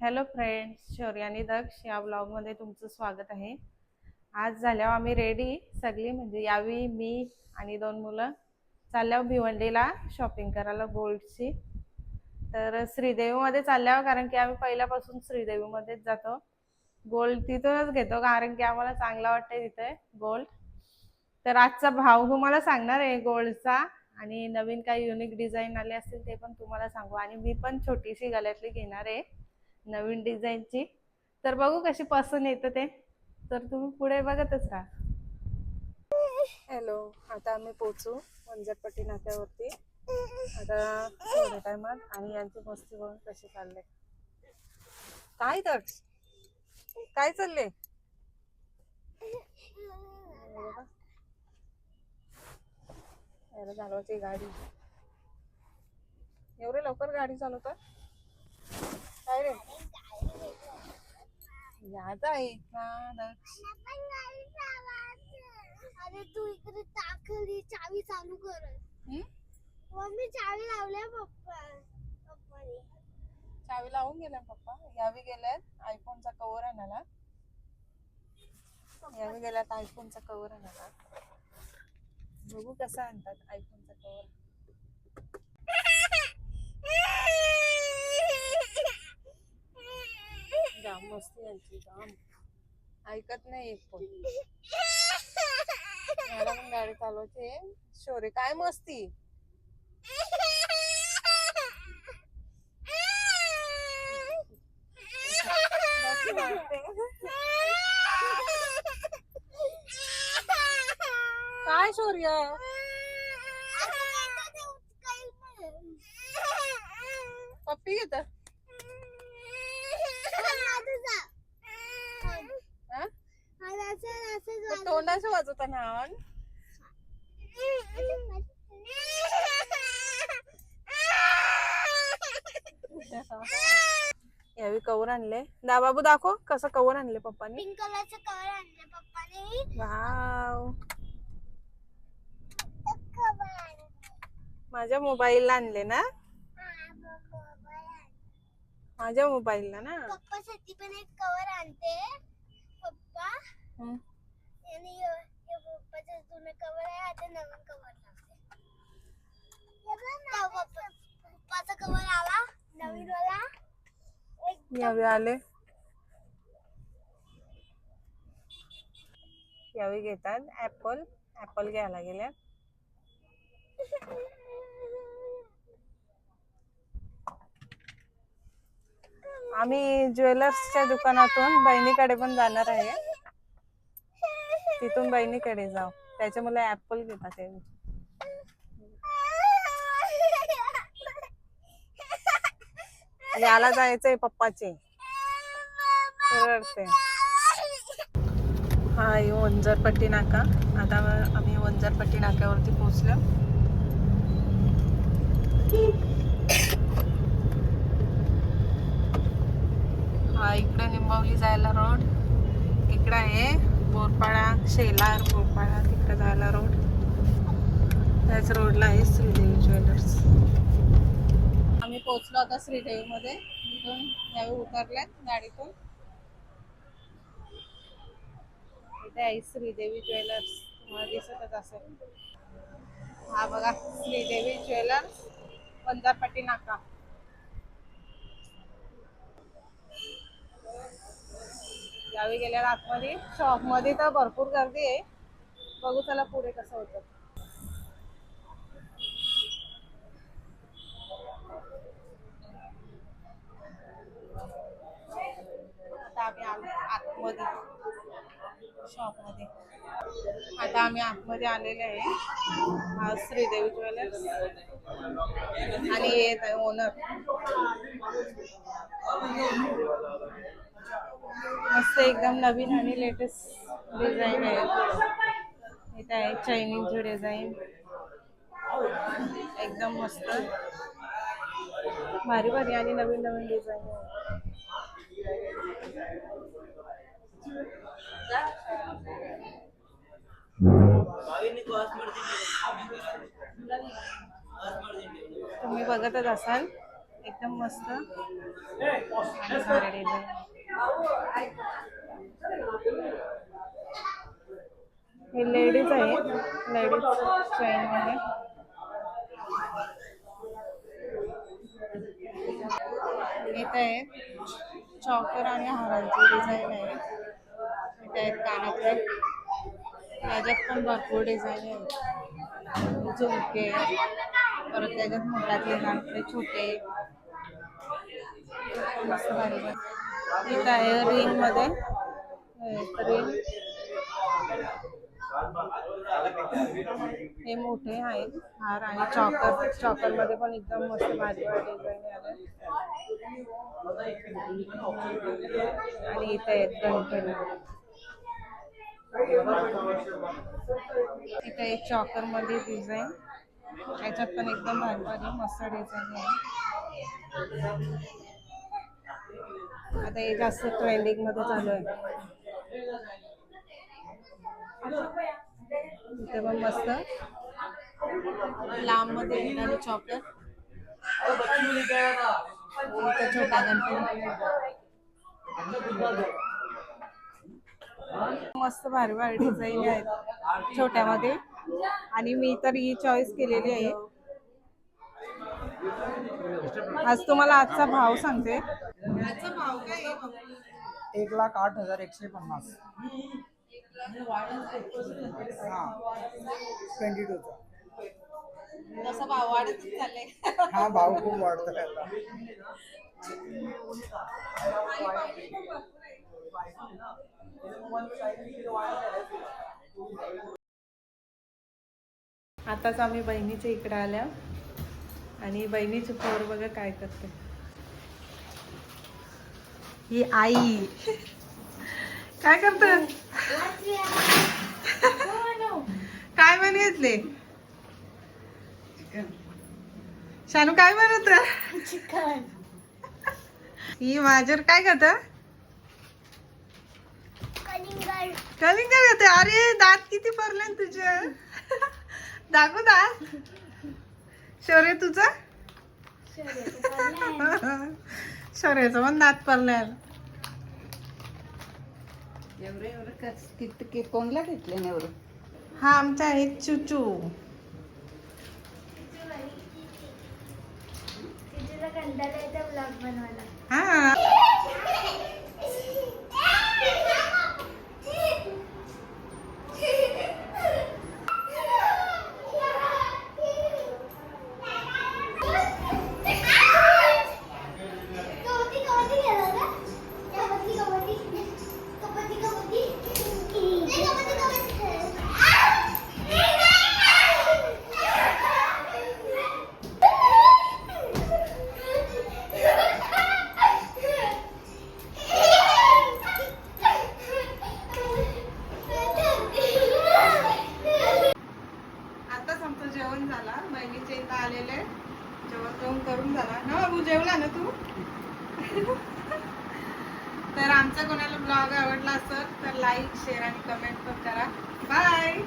Hello friends शौर्यानी दक्ष या ब्लॉगमध्ये तुमचं स्वागत आहे. आज झाल्यावर आम्ही रेडी सगळी म्हणजे यावी मी आणि दोन मुलं चालल्यावर भिवंडीला शॉपिंग करायला गोल्डची. तर श्रीदेवीमध्ये चालल्यावर कारण की आम्ही पहिल्यापासून श्रीदेवीमध्येच जातो. गोल्ड तिथूनच घेतो कारण की आम्हाला चांगला वाटतंय तिथे गोल्ड तर आजचा भाव तुम्हाला सांगणार आहे गोल्डचा आणि नवीन काही युनिक डिझाईन आले असतील ते पण तुम्हाला सांगू. आणि मी पण छोटीशी गळ्यातली घेणार आहे. नवीन डिझाईनची. तर बघू कशी पसंत येतं ते. तर तुम्ही पुढे बघतच राहा. हॅलो आता आम्ही पोचू वंजरपट्टी नाक्यावरती. आता थोड्या टायमात आणि यांची मस्ती बघून कशी चालले. काय तर? काय चालले? चालवायची गाडी. एवढे लवकर गाडी चालवतात? काय रे? याद आहे. अरे तू इकडे टाकली चावी चालू कर? मम्मी चावी लावल्या पप्पा पप्पाने. चावी लावून गेल्या पप्पा. यावी गेल्यात. आयफोनचा कव्हर आणायला. यावी गेल्यात आयफोनचा कव्हर आणायला. बघू कसा आणतात आयफोनचा कव्हर जाम मस्त यांची जाम ऐकत नाही एक पण मला पण गाडी चालवते. शोरे काय मस्ती? काय शौर्य? पप्पी घेत? वाजवता ना आवाज यावी कवर आणले. दा बाबू दाखव कसं कवर आणले पप्पानी. पिंक कलरचं कवर आणलं पप्पाने. वाव. माझ्या मोबाईलला आणले ना. माझ्या मोबाईलला ना? पप्पासाठी पण एक कवर आणते. पप्पा. आणि य- या पप्पाचं जुनं कवर आहे आता नवीन कवर लागते तेव्हा पप्पा- पप्पाचा कवर आला नवीन वाला एक यावी आले. यावी घेतात ऍपल ऍपल घ्यायला गेल्या आम्ही ज्वेलर्सच्या दुकानातून बहिणीकडे पण जाणार आहे. तिथून बहिणीकडे जाऊ. त्याच्यामुळे ऍपल घेतात यावी याला जायचंय पप्पाचे. हा आहे वंजरपट्टी नाका आता आम्ही वंजरपट्टी नाक्यावरती पोहोचलो. हा इकडे निंबावली जायला रोड इकडे आहे. बोरपाडा शेलार बोरपाडा तिकडे जायला रोड त्याच रोडला आहे श्रीदेवी ज्वेलर्स. आम्ही पोहोचलो आता श्रीदेवीमध्ये. इथून यावेळी उतरल्यात गाडीतून. इथे आहे श्रीदेवी ज्वेलर्स. तुम्हाला दिसतच असेल. हा बघा श्रीदेवी ज्वेलर्स वंजारपट्टी नाका. गावी गेल्या आतमध्ये शॉपमध्ये तर भरपूर गर्दी आहे. बघू चला पुढे कसं होतं. आता आम्ही आतमध्ये शॉपमध्ये. आता आम्ही आतमध्ये आलेले आहे. हा श्रीदेवी ज्वेलर्स. आणि येत आहे ओनर. मस्त एकदम नवीन आणि लेटेस्ट डिझाईन आहे. इथे आहे चायनीज डिझाईन एकदम मस्त. भारी भारी आणि नवीन नवीन डिझाईन आहे. तुम्ही बघतच असाल. एकदम मस्त. Design. हे लेडीज आहे लेडीज ट्रेन मध्ये. इथे आहे चॉकर आणि हारांची डिझाईन आहे. इथे आहेत कानातले त्याच्यात पण भरपूर डिझाईन आहे झुमके परत त्याच्यात मोठ्यातले नाटले छोटे. मस्त भारी भारी. आहे? रिंगमध्ये. रिंग हे मोठे आहेत हार आणि चॉकर चॉकरमध्ये पण एकदम मस्त भाजी डिझाईन आले आणि इथे आहेत गणपती. इथे एक चॉकरमध्ये डिझाईन याच्यात पण एकदम भारी भारी मस्त डिझाईन आहे. ते जास्त ट्रेंडिंगमध्ये चालू आहे. ते पण मस्त. लांबमध्ये येणारे चॉकर छोटा गणपती. मस्त भारी भारी डिझाईन आहेत छोट्यामध्ये. आणि मी तर ही चॉईस केलेली आहे. आज तुम्हाला आजचा भाव सांगते. आजचा भाव काय आहे? बघ. एक लाख आठ हजार एकशे पन्नास. हा. ट्वेंटी टूचा. जसा भाव वाढतच चाललाय. हा भाव खूप वाढतो आता. आताच आम्ही बहिणीच्या इकडे आल्या. आणि बहिणीची पोर बघा काय करते. ही आई. काय करत काय बनवले शानू काय चिकन ही माझ्यावर काय करत कलिंगड कलिंग करते अरे दात किती पडले तुझे. दाखव दात. शौर्य तुझं? शौर्याचं पण दात पडलाय एवढं एवढं कस किती कि कोणला घेतले ना एवढं हा आमचा आहे चुचू. तिला कंटाळा येते ब्लॉग बनवायला. हा कबड्डी कबड्डी खेळला का कबड्डी कबड्डी कबड्डी कबड्डी नाही कबड्डी कबड्डी आताच आमचं जेवण झाला बहिणीच्या इथं आलेले जेवण जेवण करून झाला ना बाबू जेवला ना तू तर आमचा कोणाला ब्लॉग आवडला असेल तर लाईक शेअर आणि कमेंट पण करा. बाय